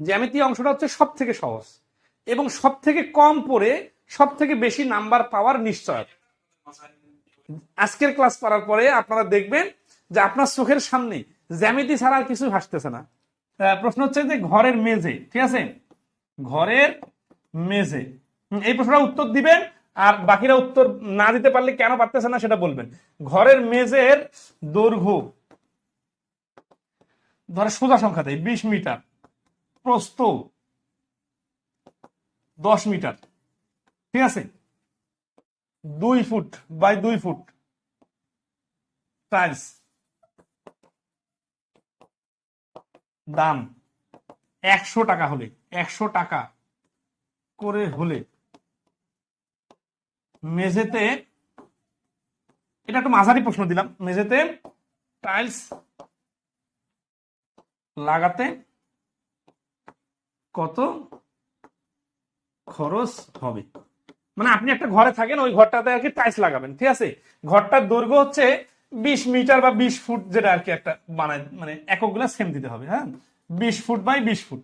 জ্যামিতি অংশটা হচ্ছে সব থেকে সহজ এবং সব থেকে কম পড়ে সব থেকে বেশি নাম্বার পাওয়ার নিশ্চয় আজকের ক্লাস করার পরে আপনারা দেখবেন যে আপনার চোখের সামনে জ্যামিতি ছাড়া আর কিছু ভাসতেছে না। প্রশ্ন হচ্ছে যে ঘরের মেঝে, ঠিক আছে? ঘরের মেঝে। এই প্রশ্নটা উত্তর দিবেন আর বাকিরা উত্তর না দিতে পারলে কেন পারতেছে না সেটা বলবেন। ঘরের মেঝের দৈর্ঘ্য, ধরে সোজা সংখ্যা দেয় বিশ মিটার। প্রস্থ দশ মিটার। ঠিক আছে? দুই ফুট বাই দুই ফুট টাইলস। দাম একশো টাকা হলে, একশো টাকা করে হলে মেঝেতে, এটা একটু মাঝারি প্রশ্ন দিলাম। মেঝেতে টাইলস লাগাতে কত খরচ হবে? মানে আপনি একটা ঘরে থাকেন, ওই ঘরটাতে আর কি টাইলস লাগাবেন, ঠিক আছে? ঘরটার দৈর্ঘ্য হচ্ছে বিশ মিটার বা বিশ ফুট যেটা আর কি একটা বানায় মানে এককগুলা সেম দিতে হবে হ্যাঁ? বিশ ফুট বাই বিশ ফুট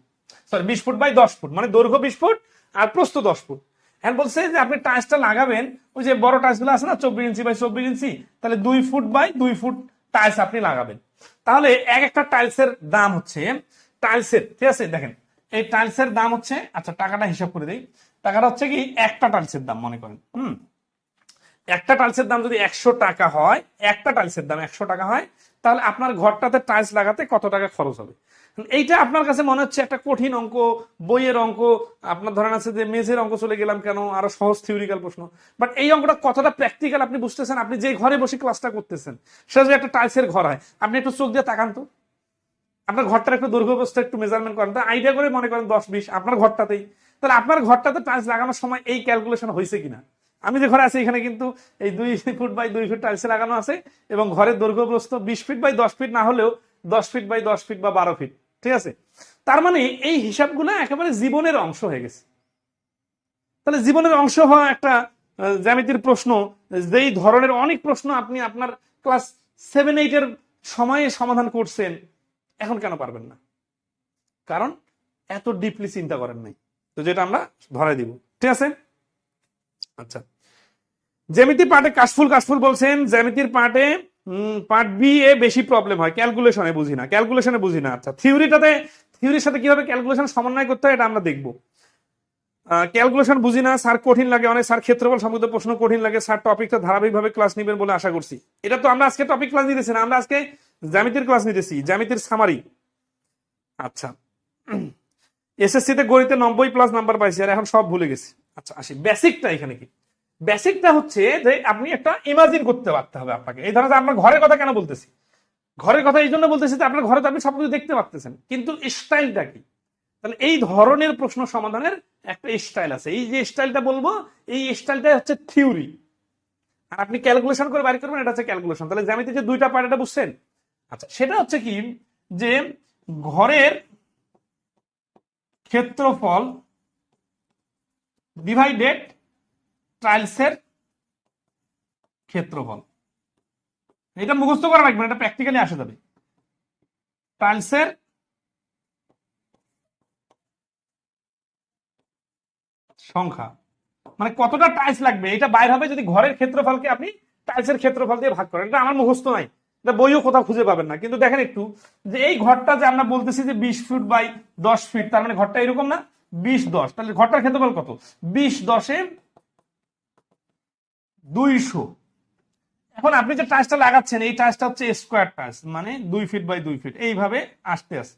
সরি বিশ ফুট বাই দশ ফুট মানে দৈর্ঘ্য বিশ ফুট আর প্রস্থ দশ ফুট। এখন বলছে যে আপনি টাইলসটা লাগাবেন, ওই যে বড় টাইলসগুলো আছে না, চব্বিশ ইঞ্চি বাই চব্বিশ ইঞ্চি, তাহলে দুই ফুট বাই দুই ফুট টাইলস আপনি লাগাবেন। তাহলে এক একটা টাইলসের দাম হচ্ছে টাইলসের, ঠিক আছে? দেখেন এই টাইলসের দাম হচ্ছে আচ্ছা টাকাটা হিসাব করে দিই। টাকাটা হচ্ছে কি, একটা টাইলসের দাম মনে করেন। হুম? একটা টাইলসের দাম যদি একশো টাকা হয়, একটা টাইলসের দাম একশো টাকা হয়, তাহলে আপনার ঘরটাতে টাইলস লাগাতে কত টাকা খরচ হবে? এইটা আপনার কাছে মনে হচ্ছে একটা কঠিন অঙ্ক, বইয়ের অঙ্ক, আপনার ধরেন আছে যে মেঝের অঙ্ক চলে গেলাম কেন, আরও সহজ থিওরিক্যাল প্রশ্ন। বাট এই অঙ্কটা কতটা প্র্যাকটিক্যাল আপনি বুঝতেছেন? আপনি যে ঘরে বসে ক্লাসটা করতেছেন, সেটা যদি একটা টাইলসের ঘর হয়, আপনি একটু চোখ দিয়ে তাকান তো। আপনার ঘরটার একটু দৈর্ঘ্য একটু মেজারমেন্ট করেন। তা আইডিয়া করে মনে করেন দশ, বিশ, আপনার ঘরটাতেই। তাহলে আপনার ঘরটাতে টাইলস লাগানোর সময় এই ক্যালকুলেশন হয়েছে কিনা? আমি যে ঘরে আছি, এখানে কিন্তু এই দুই ফুট বাই দুই ফুট টাইলস লাগানো আছে এবং ঘরের দৈর্ঘ্য বিশ ফিট বাই দশ ফিট না হলেও দশ ফিট বাই দশ ফিট বা বারো ফিট ঠিক আছে? তার মানে এই হিসাবগুলো একেবারে জীবনের অংশ হয়ে গেছে। তাহলে জীবনের অংশ হওয়া একটা জ্যামিতির প্রশ্ন, যেই ধরনের অনেক প্রশ্ন আপনি আপনার ক্লাস সেভেন এইটের সময়ে সমাধান করছেন এখন কেন পারবেন না? কারণ এত ডিপলি চিন্তা করেন নাই। তো যেটা আমরা ধরাই দিব। ঠিক আছে? আচ্ছা। জ্যামিতি পার্টে কাশফুল কাশফুল বলছেন, জ্যামিতির পার্টে পার্ট বি এ বেশি প্রবলেম হয়। ক্যালকুলেশনে বুঝি না। ক্যালকুলেশনে বুঝি না। আচ্ছা থিওরিটাতে থিওরির সাথে কীভাবে ক্যালকুলেশন সমন্বয় করতে হয় এটা আমরা দেখব। ক্যালকুলেশন বুঝি না, স্যার কঠিন লাগে, অনেক স্যার ক্ষেত্রফল সম্বন্ধে প্রশ্ন কঠিন লাগে, স্যার টপিকটা ধারাবাহিকভাবে ক্লাস নেবেন বলে আশা করছি। এটা তো আমরা আজকে টপিক ক্লাস নিতেছি না, আমরা আজকে জ্যামিতির ক্লাস নিতেছি, জ্যামিতির সামারি আচ্ছা। এসএসসি তে গণিতে নব্বই প্লাস নাম্বার পাইছি, আর এখন সব ভুলে গেছি। আচ্ছা আসি। বেসিকটা এখানে কি? বেসিকটা হচ্ছে যে আপনি একটা ইমাজিন করতে পারতে হবে আপনাকে। এই ধরনের আপনার ঘরের কথা কেন বলতেছি? ঘরের কথা এই জন্য বলতেছি যে আপনার ঘরে তো আপনি সবকিছু দেখতে পারতেছেন, কিন্তু স্টাইলটা কি? তাহলে এই ধরনের প্রশ্ন সমাধানের একটা স্টাইল আছে। এই যে স্টাইলটা বলব, এই স্টাইলটা হচ্ছে থিওরি আর আপনি ক্যালকুলেশন করে বাড়ি করবেন, এটা হচ্ছে ক্যালকুলেশন তাহলে জ্যামিতি যে দুইটা পার্ট এটা বুঝছেন? আচ্ছা সেটা হচ্ছে কি যে ঘরের ক্ষেত্রফল ডিভাইডেড টাইলসের ক্ষেত্রফল। এটা মুখস্থ করা লাগবে এটা প্র্যাকটিক্যালি আসে যাবে। টাইলসের সংখ্যা। মানে কতটা টাইলস লাগবে? এটা বাইর হবে যদি ঘরের ক্ষেত্রফলকে আপনি টাইলসের ক্ষেত্রফল দিয়ে ভাগ করেন। এটা আমার মুখস্থ নাই। এটা বইও কোথাও খুঁজে পাবেন না। কিন্তু দেখেন একটু, যে এই ঘরটা যে আমরা বলতেছি যে বিশ ফুট বাই দশ ফিট তার মানে ঘরটা এরকম না? বিশ দশ। তাহলে ঘরটার ক্ষেত্রফল কত? বিশ দশে দুইশো। এখন আপনি যে টাইলসটা লাগাচ্ছেন, এই টাইলসটা হচ্ছে স্কোয়ার টাইলস মানে দুই ফিট বাই দুই ফিট এইভাবে আসতে আসে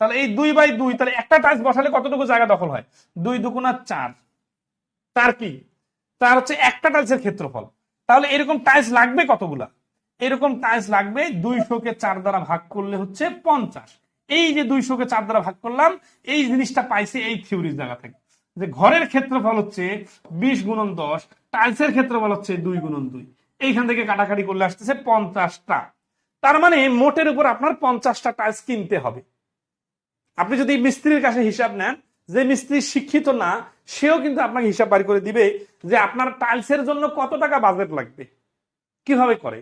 তাহলে এই দুই বাই দুই, তাহলে একটা টাইলস বসালে কতটুকু জায়গা দখল হয়? দুই দুগুণা চার। তার কি? তার হচ্ছে একটা টাইলসের ক্ষেত্রফল। তাহলে এরকম টাইলস লাগবে কতগুলা? এরকম টাইলস লাগবে দুইশোকে চার দ্বারা ভাগ করলে হচ্ছে পঞ্চাশ। এই যে দুইশোকে চার দ্বারা ভাগ করলাম, এই জিনিসটা পাইছে এই থিওরির জায়গা থেকে। যে ঘরের ক্ষেত্রফল হচ্ছে বিশ গুণন দশ টাইলসের ক্ষেত্রফল হচ্ছে দুই গুণন দুই। এইখান থেকে কাটাকাটি করলে আসতেছে পঞ্চাশটা। তার মানে মোটের উপর আপনার পঞ্চাশটা টাইলস কিনতে হবে। আপনি যদি মিস্ত্রির কাছে হিসাব নেন, যে মিস্ত্রি শিক্ষিত না, সেও কিন্তু আপনাকে হিসাব বাড়ি করে দিবে যে আপনার টাইলসের জন্য কত টাকা বাজেট লাগবে। কীভাবে করে?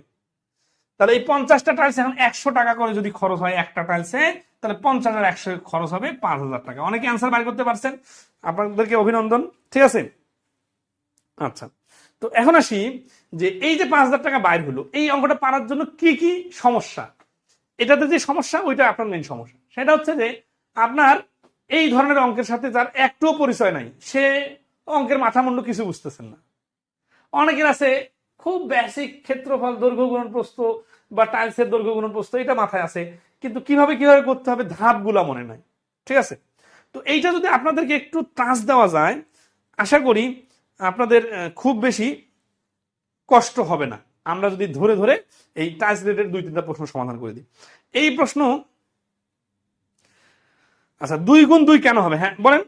তাহলে এই পঞ্চাশটা টাইলস এখন একশো টাকা করে যদি খরচ হয় একটা টাইলসে তাহলে পঞ্চাশ হাজার একশো খরচ হবে পাঁচ হাজার টাকা। অনেকে অ্যান্সার বাইর করতে পারছেন। আপনাদেরকে অভিনন্দন। ঠিক আছে? আচ্ছা। তো এখন আসি যে এই যে পাঁচ হাজার টাকা বাইর হলো, এই অঙ্কটা পারার জন্য কি কি সমস্যা? এটাতে যে সমস্যা, ওইটা আপনার মেন সমস্যা। সেটা হচ্ছে যে আপনার এই ধরনের অঙ্কের সাথে যার একটুও পরিচয় নাই, সে অঙ্কের মাথা মুন্ডু কিছু বুঝতেছেন না। অনেকের আছে খুব বেসিক ক্ষেত্রফল দৈর্ঘ্য গুণন প্রস্ত বা টাইলসের দৈর্ঘ্য গুণন প্রস্থ, এটা মাথায় আছে, কিন্তু কীভাবে কীভাবে করতে হবে ধাপগুলা মনে নাই, ঠিক আছে? তো এইটা যদি আপনাদেরকে একটু টাচ দেওয়া যায়, আশা করি আপনাদের খুব বেশি কষ্ট হবে না। আমরা যদি ধরে ধরে এই টাইলস রেটের দুই, তিনটা প্রশ্ন সমাধান করে দিই। এই প্রশ্ন আচ্ছা দুই গুণ দুই কেন হবে? হ্যাঁ বলেন।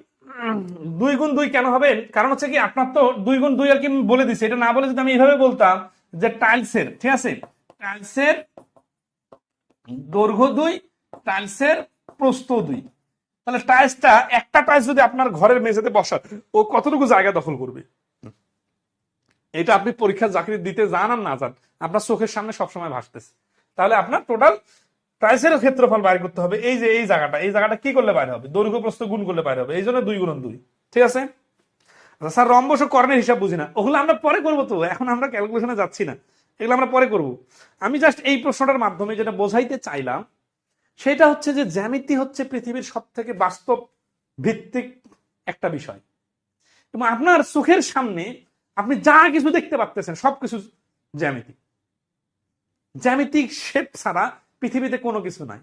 দুই গুণ দুই কেন হবে? কারণ হচ্ছে কি, আপনার তো দুই গুণ দুই আর কি বলে দিচ্ছি এটা না বলে যদি আমি এইভাবে বলতাম যে টাইলসের, ঠিক আছে? টাইলসের দৈর্ঘ্য দুই, টাইলসের প্রস্থ দুই। তাহলে টাইলসটা, একটা টাইলস যদি আপনার ঘরের মেঝেতে বসান, ও কতটুকু জায়গা দখল করবে? এটা আপনি পরীক্ষা চাকরি দিতে যান আর না যান। আপনার চোখের সামনে সবসময় ভাসতেছে। তাহলে আপনার টোটাল টাইলসের ক্ষেত্রফল বাইর করতে হবে। এই যে, এই জায়গাটা এই জায়গাটা কি করলে বাইরে হবে? দৈর্ঘ্য প্রস্থ গুণ করলে বাইরে হবে। এই জন্য দুই গুণ দুই। ঠিক আছে? আচ্ছা স্যার রম্বস ও কর্ণের হিসাব বুঝি না। ওগুলো আমরা পরে করব তো। এখন আমরা ক্যালকুলেশনে যাচ্ছি না। এগুলো আমরা পরে করব। আমি জাস্ট এই প্রশ্নটার মাধ্যমে যেটা বোঝাইতে চাইলাম, সেটা হচ্ছে যে জ্যামিতি হচ্ছে পৃথিবীর সব থেকে বাস্তব ভিত্তিক একটা বিষয়। এবং আপনার চোখের সামনে আপনি যা কিছু দেখতে পাচ্তেছেন সবকিছু জ্যামিতি। জ্যামিতিক শেপ ছাড়া পৃথিবীতে কোনো কিছু নাই।